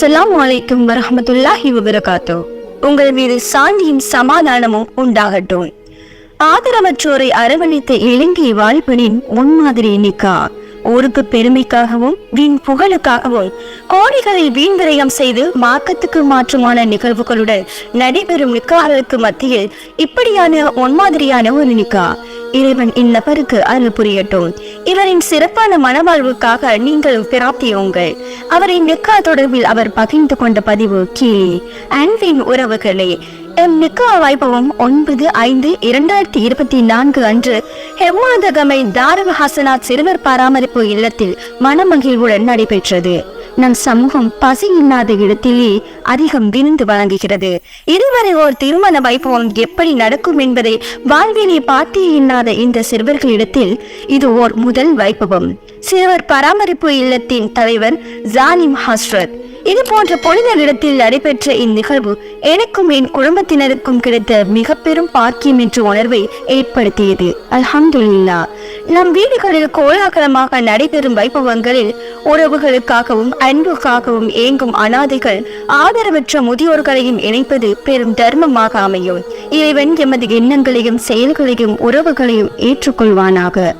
அஸ்ஸலாம் வலைக்கும் வரஹ்மத்துல்லாஹி வபரகாத்தோ. உங்கள் மீது சாந்தியும் சமாதானமும் உண்டாகட்டும். ஆதரவற்றோரை அரவணைத்த இலங்கை வாழ்வனின் முன்மாதிரி நிக்கா. ஊருக்கு பெருமைக்காகவும் வீண் புகழுக்காகவும் கோடிகளை வீண் விரயம் செய்து மார்க்கத்துக்கு மாற்றமான நிகழ்வுகளுடன் நடைபெறும் நிக்காரர்களுக்கு மத்தியில் இப்படியான முன்மாதிரியான ஒரு நிக்கா. இறைவன் இந்நபருக்கு அருள் புரியட்டும். இவரின் சிறப்பான மனவாழ்வுக்காக நீங்கள் பிரார்த்தியுங்கள் அவரின் நிக்கா தொடர்பில் அவர் பகிர்ந்து கொண்ட பதிவு கீழே. அன்பின் உறவுகளே எம் நிக்கா வைபவம் ஒன்பது ஐந்து இரண்டாயிரத்தி இருபத்தி நான்கு அன்று ஹெம்மாதகமை தாரக ஹசனாத் சிறுவர் பராமரிப்பு இல்லத்தில் மனமகிழ்வுடன் நடைபெற்றது. நம் சமூகம் பசி இல்லாத இடத்திலே அதிகம் விருந்து வழங்குகிறது. இதுவரை ஓர் திருமண வைபவம் எப்படி நடக்கும் என்பதை வாழ்விலே பார்த்தே இல்லாத இந்த சிறுவர்களிடத்தில் இது ஓர் முதல் வைபவம். சிறுவர் பராமரிப்பு இல்லத்தின் தலைவர் ஜானிம் ஹஸ்ரத். இது போன்ற புனித இடத்தில் நடைபெற்ற இந்நிகழ்வு எனக்கும் என் குடும்பத்தினருக்கும் கிடைத்த மிக பெரும் பாக்கியம் என்ற உணர்வை ஏற்படுத்தியது. அல்ஹம்துல்லா நம் வீடுகளில் கோலாகலமாக நடைபெறும் வைபவங்களில் உறவுகளுக்காகவும் அன்புக்காகவும் ஏங்கும் அனாதைகள் ஆதரவற்ற முதியோர்களையும் இணைப்பது பெரும் தர்மமாக அமையும். இறைவன் எமது எண்ணங்களையும் செயல்களையும் உறவுகளையும் ஏற்றுக்கொள்வானாக.